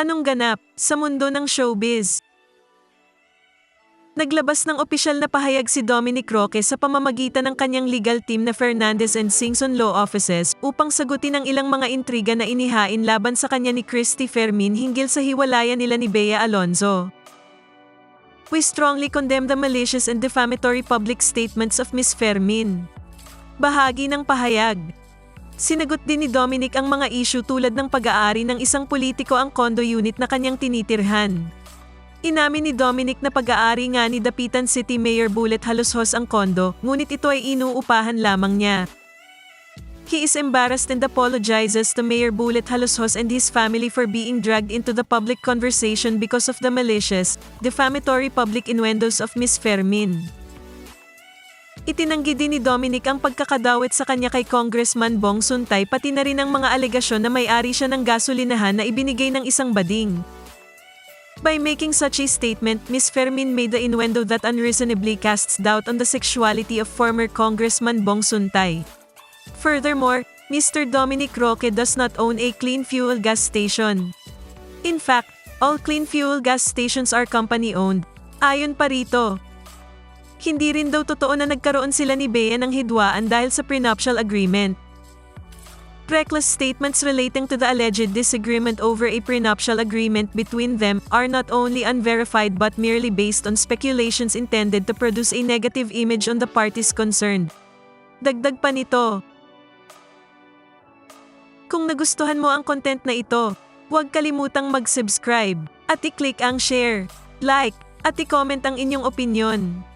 Anong ganap sa mundo ng showbiz? Naglabas ng opisyal na pahayag si Dominic Roque sa pamamagitan ng kanyang legal team na Fernandez and Singson Law Offices upang sagutin ang ilang mga intriga na inihain laban sa kanya ni Christy Fermin hinggil sa hiwalayan nila ni Bea Alonzo. We strongly condemn the malicious and defamatory public statements of Ms. Fermin. Bahagi ng pahayag. Sinagot din ni Dominic ang mga issue tulad ng pag-aari ng isang politiko ang condo unit na kanyang tinitirhan. Inamin ni Dominic na pag-aari nga ni Dapitan City Mayor Bullet Halushos ang kondo, ngunit ito ay inuupahan lamang niya. He is embarrassed and apologizes to Mayor Bullet Halushos and his family for being dragged into the public conversation because of the malicious, defamatory public innuendos of Ms. Fermin. Itinanggi din ni Dominic ang pagkakadawit sa kanya kay Congressman Bong Suntay pati na rin ang mga alegasyon na may-ari siya ng gasolinahan na ibinigay ng isang bading. By making such a statement, Ms. Fermin made the innuendo that unreasonably casts doubt on the sexuality of former Congressman Bong Suntay. Furthermore, Mr. Dominic Roque does not own a clean fuel gas station. In fact, all clean fuel gas stations are company-owned. Ayon pa rito, hindi rin daw totoo na nagkaroon sila ni Bea ng hidwaan dahil sa prenuptial agreement. Reckless statements relating to the alleged disagreement over a prenuptial agreement between them are not only unverified but merely based on speculations intended to produce a negative image on the parties concerned. Dagdag pa nito. Kung nagustuhan mo ang content na ito, huwag kalimutang mag-subscribe at i-click ang share, like, at i-comment ang inyong opinion.